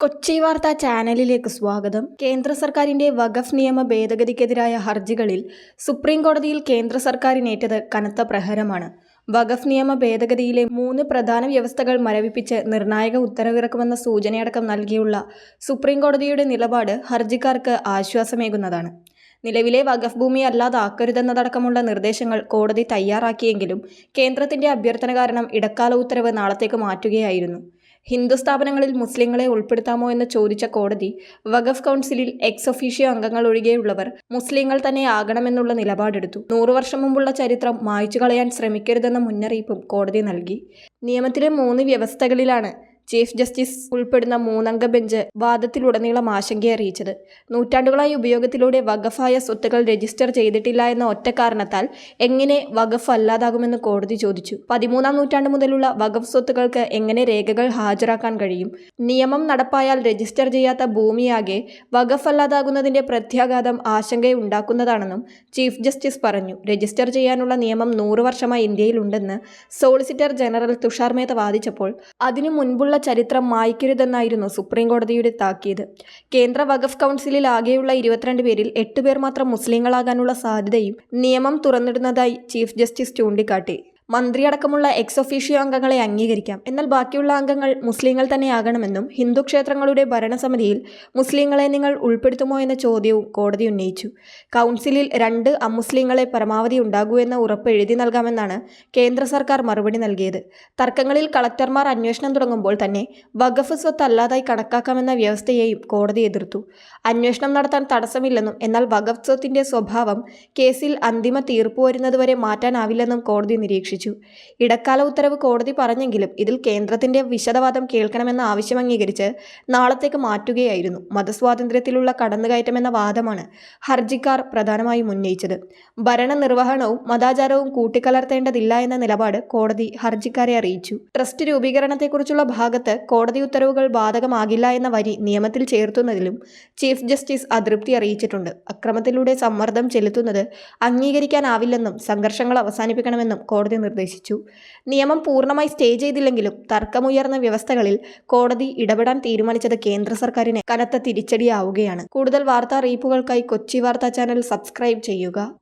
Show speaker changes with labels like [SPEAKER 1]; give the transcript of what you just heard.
[SPEAKER 1] കൊച്ചി വാർത്താ ചാനലിലേക്ക് സ്വാഗതം. കേന്ദ്ര സർക്കാരിന്റെ വഖഫ് നിയമ ഭേദഗതിക്കെതിരായ ഹർജികളിൽ സുപ്രീം കോടതിയിൽ കേന്ദ്ര സർക്കാരിനേറ്റത് കനത്ത പ്രഹരമാണ്. വഖഫ് നിയമ ഭേദഗതിയിലെ മൂന്ന് പ്രധാന വ്യവസ്ഥകൾ മരവിപ്പിച്ച് നിർണായക ഉത്തരവിറക്കുമെന്ന സൂചനയടക്കം നൽകിയുള്ള സുപ്രീം കോടതിയുടെ നിലപാട് ഹർജിക്കാർക്ക് ആശ്വാസമേകുന്നതാണ്. നിലവിലെ വഖഫ് ഭൂമി അല്ലാതാക്കരുതെന്നതടക്കമുള്ള നിർദ്ദേശങ്ങൾ കോടതി തയ്യാറാക്കിയെങ്കിലും കേന്ദ്രത്തിന്റെ അഭ്യർത്ഥന കാരണം ഇടക്കാല ഉത്തരവ് നാളത്തേക്ക് മാറ്റുകയായിരുന്നു. ഹിന്ദു സ്ഥാപനങ്ങളിൽ മുസ്ലിങ്ങളെ ഉൾപ്പെടുത്താമോ എന്ന് ചോദിച്ച കോടതി വഖഫ് കൗൺസിലിൽ എക്സ് ഒഫീഷ്യോ അംഗങ്ങൾ ഒഴികെയുള്ളവർ മുസ്ലിങ്ങൾ തന്നെ ആകണമെന്നുള്ള നിലപാടെടുത്തു. നൂറു വർഷം മുമ്പുള്ള ചരിത്രം മായ്ച്ചു കളയാൻ ശ്രമിക്കരുതെന്ന മുന്നറിയിപ്പും കോടതി നൽകി. നിയമത്തിലെ മൂന്ന് വ്യവസ്ഥകളിലാണ് ചീഫ് ജസ്റ്റിസ് ഉൾപ്പെടുന്ന മൂന്നംഗ ബെഞ്ച് വാദത്തിലുടനീളം ആശങ്കയറിയിച്ചത് നൂറ്റാണ്ടുകളായി ഉപയോഗത്തിലൂടെ വഖഫായ സ്വത്തുക്കൾ രജിസ്റ്റർ ചെയ്തിട്ടില്ല എന്ന ഒറ്റ കാരണത്താൽ എങ്ങനെ വഖഫ് അല്ലാതാകുമെന്ന് കോടതി ചോദിച്ചു. പതിമൂന്നാം നൂറ്റാണ്ട് മുതലുള്ള വഖഫ് സ്വത്തുക്കൾക്ക് എങ്ങനെ രേഖകൾ ഹാജരാക്കാൻ കഴിയും? നിയമം നടപ്പായാൽ രജിസ്റ്റർ ചെയ്യാത്ത ഭൂമിയാകെ വഖഫ് അല്ലാതാകുന്നതിന്റെ പ്രത്യാഘാതം ആശങ്കയുണ്ടാക്കുന്നതാണെന്നും ചീഫ് ജസ്റ്റിസ് പറഞ്ഞു. രജിസ്റ്റർ ചെയ്യാനുള്ള നിയമം നൂറ് വർഷമായി ഇന്ത്യയിലുണ്ടെന്ന് സോളിസിറ്റർ ജനറൽ തുഷാർ മേത്ത വാദിച്ചപ്പോൾ അതിനു മുൻപുള്ള ചരിത്രം മായ്ക്കരുതെന്നായിരുന്നു സുപ്രീം കോടതിയുടെ താക്കീത്. കേന്ദ്ര വഖഫ് കൗൺസിലിൽ ആകെയുള്ള ഇരുപത്തിരണ്ട് പേരിൽ എട്ട് പേർ മാത്രം മുസ്ലിങ്ങളാകാനുള്ള സാധ്യതയും നിയമം തുറന്നിടുന്നതായി ചീഫ് ജസ്റ്റിസ് ചൂണ്ടിക്കാട്ടി. മന്ത്രിയടക്കമുള്ള എക്സ് ഒഫീഷ്യോ അംഗങ്ങളെ അംഗീകരിക്കാം. എന്നാൽ ബാക്കിയുള്ള അംഗങ്ങൾ മുസ്ലിങ്ങൾ തന്നെയാകണമെന്നും ഹിന്ദു ക്ഷേത്രങ്ങളുടെ ഭരണസമിതിയിൽ മുസ്ലിങ്ങളെ നിങ്ങൾ ഉൾപ്പെടുത്തുമോ എന്ന ചോദ്യവും കോടതി ഉന്നയിച്ചു. കൗൺസിലിൽ രണ്ട് അമുസ്ലിങ്ങളെ പരമാവധി ഉണ്ടാകൂ എന്ന ഉറപ്പ് എഴുതി നൽകാമെന്നാണ് കേന്ദ്ര സർക്കാർ മറുപടി നൽകിയത്. തർക്കങ്ങളിൽ കളക്ടർമാർ അന്വേഷണം തുടങ്ങുമ്പോൾ തന്നെ വഖഫ് സ്വത്ത് അല്ലാതായി കണക്കാക്കാമെന്ന വ്യവസ്ഥയെയും കോടതി എതിർത്തു. അന്വേഷണം നടത്താൻ തടസ്സമില്ലെന്നും എന്നാൽ വഖഫ് സ്വത്തിന്റെ സ്വഭാവം കേസിൽ അന്തിമ തീർപ്പ് വരുന്നതുവരെ മാറ്റാനാവില്ലെന്നും കോടതി നിരീക്ഷിച്ചു. ഇടക്കാല ഉത്തരവ് കോടതി പറഞ്ഞെങ്കിലും ഇതിൽ കേന്ദ്രത്തിന്റെ വിശദവാദം കേൾക്കണമെന്ന ആവശ്യം അംഗീകരിച്ച് നാളത്തേക്ക് മാറ്റുകയായിരുന്നു. മതസ്വാതന്ത്ര്യത്തിലുള്ള കടന്നുകയറ്റമെന്ന വാദമാണ് ഹർജിക്കാർ പ്രധാനമായും ഉന്നയിച്ചത്. ഭരണനിർവഹണവും മതാചാരവും കൂട്ടിക്കലർത്തേണ്ടതില്ല എന്ന നിലപാട് കോടതി ഹർജിക്കാരെ അറിയിച്ചു. ട്രസ്റ്റ് രൂപീകരണത്തെക്കുറിച്ചുള്ള ഭാഗത്ത് കോടതി ഉത്തരവുകൾ ബാധകമാകില്ല എന്ന വരി നിയമത്തിൽ ചേർത്തുന്നതിലും ചീഫ് ജസ്റ്റിസ് അതൃപ്തി അറിയിച്ചിട്ടുണ്ട്. അക്രമത്തിലൂടെ സമ്മർദ്ദം ചെലുത്തുന്നത് അംഗീകരിക്കാനാവില്ലെന്നും സംഘർഷങ്ങൾ അവസാനിപ്പിക്കണമെന്നും കോടതി നിർദ്ദേശിച്ചു. നിയമം പൂർണമായി സ്റ്റേ ചെയ്തില്ലെങ്കിലും തർക്കമുയർന്ന വ്യവസ്ഥകളിൽ കോടതി ഇടപെടാൻ തീരുമാനിച്ചത് കേന്ദ്ര സർക്കാരിന് കനത്ത തിരിച്ചടിയാവുകയാണ്. കൂടുതൽ വാർത്താ അറിയിപ്പുകൾക്കായി കൊച്ചി വാർത്താ ചാനൽ സബ്സ്ക്രൈബ് ചെയ്യുക.